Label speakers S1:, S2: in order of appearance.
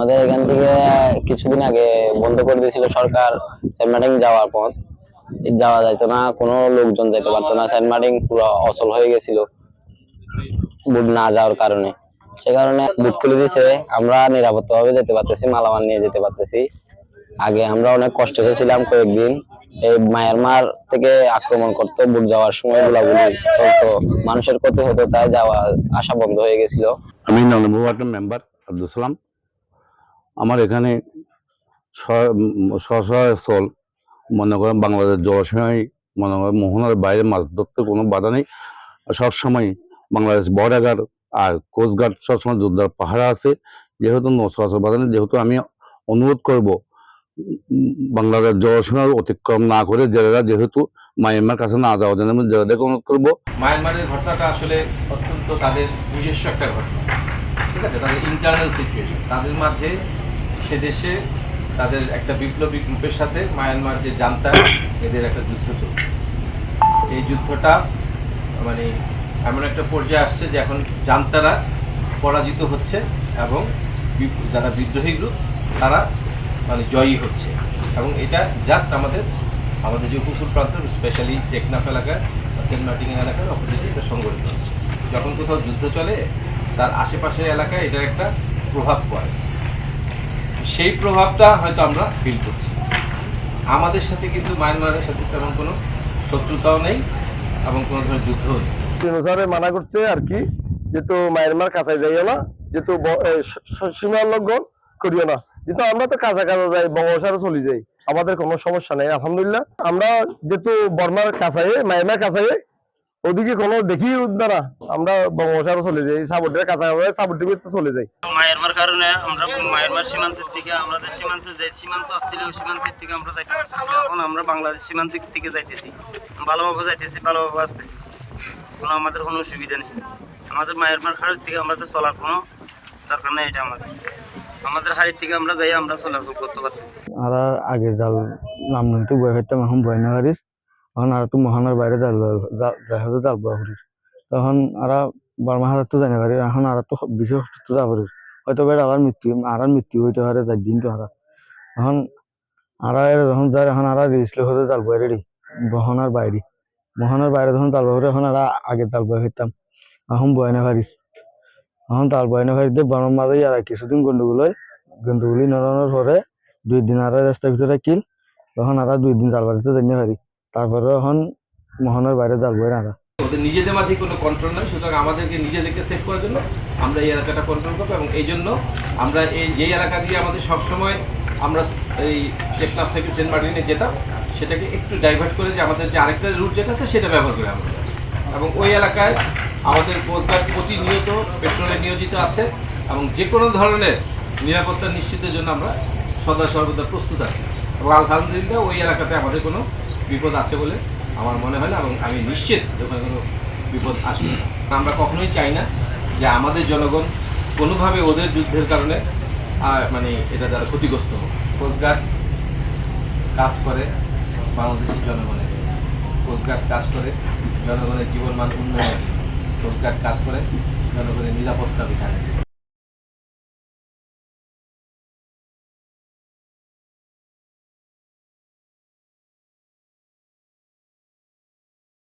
S1: আমাদের এখান থেকে কিছুদিন আগে বন্ধ করে দিয়েছিল সরকার সেন্ট মার্টিন যাওয়ার পথ। যাওয়া যাইতো না, কোনো লোকজন যেতে পারতো না। সেন্ট মার্টিন পুরো অচল হয়ে গেছিল বুট না যাওয়ার কারণে। সে কারণে বুট খুলে দিয়েছে। আমরা নিরাপত্তা ভাবে যেতে পারতেছি, মালামাল নিয়ে যেতে পারতেছি। আগে আমরা অনেক কষ্ট ছিলাম কয়েকদিন। এই মায়ানমার থেকে আক্রমণ করতো, বুট যাওয়ার সময় গোলাগুলি চলতো। মানুষের ক্ষতি হতো, তাই যাওয়া, আসা বন্ধ হয়ে গেছিল।
S2: আমি ওয়ার্ডের মেম্বার আব্দুল সালাম। আমার এখানে স্বসহায় স্থল। মনে করেন বাংলাদেশ জলসীমায় মনে করেন মোহনার বাইরে মাছ ধরতে কোনো বাধা নেই। সবসময় বাংলাদেশ বর্ডার আর কোস্টগার্ড সবসময় জোরদার পাহারা আছে। যেহেতু নৌ চলাচল বাধা নেই, যেহেতু আমি অনুরোধ করব, বাংলাদেশ জলসীমা অতিক্রম না করে জেলেরা যেহেতু মায়ানমার কাছে না যাওয়ার জন্য আমি জেলেদেরকে অনুরোধ করব।
S3: মায়ানমারের ঘটনাটা আসলে অত্যন্ত তাদের নিজস্ব একটা ঘটনা। ঠিক আছে? তাদের ইন্টারনাল সিচুয়েশন তাদের মাঝে সে দেশে তাদের একটা বিপ্লবী গ্রুপের সাথে মায়ানমার যে জানতা, এদের একটা যুদ্ধ চলছে। এই যুদ্ধটা মানে এমন একটা পর্যায়ে আসছে যে এখন জান্তারা পরাজিত হচ্ছে এবং যারা বিদ্রোহী গ্রুপ, তারা মানে জয়ী হচ্ছে। এবং এটা জাস্ট আমাদের আমাদের যে উপকূল প্রান্ত স্পেশালি টেকনাফ এলাকায় সেন্ট মার্টিন এলাকার অপোজিটে এটা সংগঠিত হচ্ছে। যখন কোথাও যুদ্ধ চলে, তার আশেপাশের এলাকায় এটার একটা প্রভাব পড়ে। সেই প্রভাবটা হয়তো আমরা ফিল করছি। আমাদের সাথে কিন্তু মায়ানমারের সাথে তেমন কোনো শত্রুতাও নেই এবং কোনো ধরনের যুদ্ধও নেই।
S4: মানা করছে আর কি যেহেতু মায়ানমার কাছে যাইও না যেহেতু সীমা লঙ্ঘন করিও না। যেহেতু আমরা তো কাছে কাছে যাই, বঙ্গোপসাগরে চলে যাই, আমাদের কোনো সমস্যা নেই, আলহামদুলিল্লাহ। আমরা যেহেতু বর্মার কাছে মায়ানমার কাছে ওদিকে কোনো দেখি না আমরা বঙ্গোপসাগরে চলে যাই সাবুটের কাছে সাবুটির ভিতরে চলে যাই।
S5: মায়ানমার কারণে আমরা মায়ানমার সীমান্তের দিকে আমাদের সীমান্তে যে সীমান্ত আসছিল ওই সীমান্তের দিকে আমরা যাইতে এখন আমরা বাংলাদেশ সীমান্তের দিকে যাইতেছি। ভালোভাবে যাইতেছি ভালোভাবে আসতেছি কোনো আমাদের কোনো অসুবিধা নেই। আমাদের মায়ানমার হাড়ের থেকে আমাদের চলার কোনো দরকার নেই এটা আমাদের। আমাদের হাড়ির থেকে আমরা যাই আমরা চলাচল করতে পারতেছি।
S6: আর আগে জাল নাম নইতে বয়ে হইতাম এখন বয় না এখন আর তো মহানার বাইরে জাল বয়া করিস তখন আর বারমা হাজার তো জানি পারি এখন আর তো বেশি কষ্ট তো যা হয়তো বেড়ে আবার মৃত্যু, আর মৃত্যু হইতে পারে যার দিন তো হারা। এখন আর যখন যায় এখন আর রেজিস্ট্রি হতে বয় রেডি বহনার বাইরে। মহানার বাইরে যখন জাল বয় এখন আর আগে জাল বয় হইতাম। এখন বয় না পারিস এখন তাল বয় না পারি বারমার মাঝে আর কিছুদিন গন্ডগোল হয়। গন্ডগোলি নড়ানোর পরে দুই দিন আর রাস্তার ভিতরে কিল তখন আর দুই দিন জাল বাড়িতে জানিয়ে পারি তারপরে এখন মোহনের বাইরে বই না
S3: ওদের নিজেদের মাঝে কোনো কন্ট্রোল নাই, সুতরাং আমাদেরকে নিজেদেরকে সেভ করার জন্য আমরা এই এলাকাটা কন্ট্রোল করব এবং এই জন্য আমরা এই যে এলাকা দিয়ে আমাদের সবসময় আমরা এই টেকনাফ থেকে সেন্ট মার্টিনে যেতাম, সেটাকে একটু ডাইভার্ট করে যে আমাদের যে আরেকটা রুট যেটা আছে, সেটা ব্যবহার করে আমরা। এবং ওই এলাকায় আমাদের কোস্টগার্ড প্রতিনিয়ত পেট্রোলে নিয়োজিত আছে এবং যে কোনো ধরনের নিরাপত্তা নিশ্চিতের জন্য আমরা সদা সর্বদা প্রস্তুত আছি। এবং আলহামদুলিল্লাহ ওই এলাকাতে আমাদের কোনো বিপদ আছে বলে আমার মনে হয় না, এবং আমি নিশ্চিত যে ওখানে কোনো বিপদ আসবে না। আমরা কখনোই চাই না যে আমাদের জনগণ কোনোভাবে ওদের যুদ্ধের কারণে মানে এটা দ্বারা ক্ষতিগ্রস্ত হোক। কোস্টগার্ড কাজ করে বাংলাদেশের জনগণের। কোস্টগার্ড কাজ করে জনগণের জীবনমান উন্নয়নে কোস্টগার্ড কাজ করে জনগণের নিরাপত্তা বিধানে